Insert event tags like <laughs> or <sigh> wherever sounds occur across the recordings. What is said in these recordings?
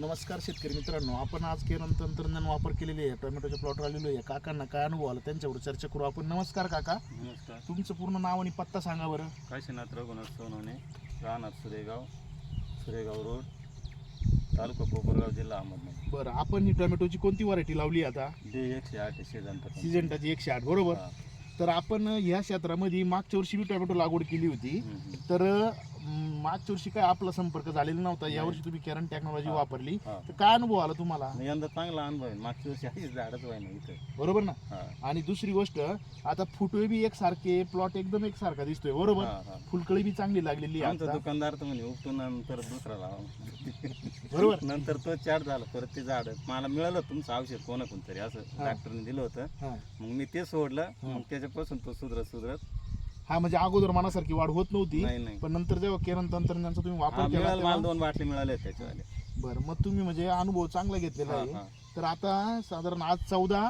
नमस्कार शेतकरी मित्रांनो आपण आज केरन तंत्रज्ञान वापर केलेली आहे टोमॅटोच्या प्लॉटवर आलेलो आहे. काकांना काय अनुभव आला त्यांच्यावर चर्चा करू आपण. नमस्कार काका. नमस्कार. तुमचं पूर्ण नाव आणि पत्ता सांगा बरं. काशीनाथ रघुनाथ सोनवणे राहणार सुरेगाव सुरेगाव रोड तालुका कोपरगाव जिल्हा अहमदनगर. बरं आपण ही टोमॅटोची कोणती व्हरायटी लावली आता? जे एकशे आठ सीझन सिजंटाची एकशे आठ बरोबर? तर आपण ह्या क्षेत्रामध्ये मागच्या वर्षी बी टोमॅटो लागवड केली होती. तर मागच्या वर्षी काय आपला संपर्क झालेला नव्हता यावर्षी तुम्ही कॅरन टेक्नॉलॉजी. वापरली हा. तर काय अनुभव आला तुम्हाला यंदा चांगला अनुभव आहे मागच्या वर्षी आधीच झाडच व्हाय ना इथं बरोबर ना हा आणि दुसरी गोष्ट आता फुटवे बी एकसारखे प्लॉट एकदम एकसारखा दिसतोय बरोबर हा, हा. फुलकळी बी चांगली लागलेली आहे आमचा आता. दुकानदार तर म्हणे उपटून नंतर दुसरा लावा <laughs> बरोबर नंतर तो चार झाला परत ते झाड मला मिळालं तुमचं औषध कोणा कोणतरी असं हा. डॉक्टरने दिलं होतं हा. मग मी ते सोडलं हा. मग त्याच्यापासून तो सुधरत सुधरत हा म्हणजे अगोदर मनासारखी वाढ होत नव्हती नाही नाही पण नंतर जेव्हा किरण तंत्रज्ञानचा तुम्ही हा, वापर केला मिळालं मला दोन बाटली मिळाल्या त्याच्यावाले बरं मग तुम्ही म्हणजे अनुभव चांगला घेतलेला हा, आहे. तर आता साधारण आज चौदा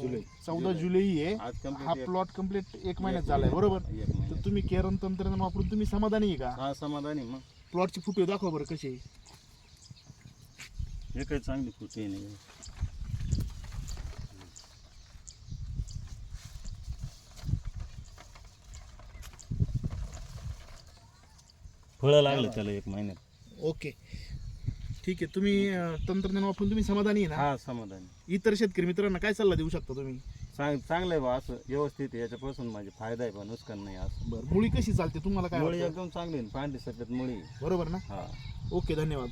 जुलै. चौदा जुलै. आहे आज हा प्लॉट कंप्लीट एक महिन्यात झालाय महिना. बरोबर एक तर महिन्यात. तुम्ही केरन तंत्रज्ञान वापरून तुम्ही समाधानी आहे का हा समाधानी मग प्लॉटची फुटे दाखवा बरं कसे हे काही चांगली फुटी नाही फळं लागलं त्याला एक महिन्यात ओके ठीक आहे तुम्ही अं, तंत्रज्ञान वापरून तुम्ही समाधानी आहे ना हा समाधानी इतर शेतकरी मित्रांना काय सल्ला देऊ शकता तुम्ही चांग चांगलं आहे बा असं व्यवस्थित आहे. याच्यापासून माझे फायदा आहे बा नुकसान नाही असं बरं मुळी कशी चालते तुम्हाला काय मुळी वाटतं? एकदम चांगली आहे. पांढरी सफेद मुळी आहे. बरोबर ना हा ओके धन्यवाद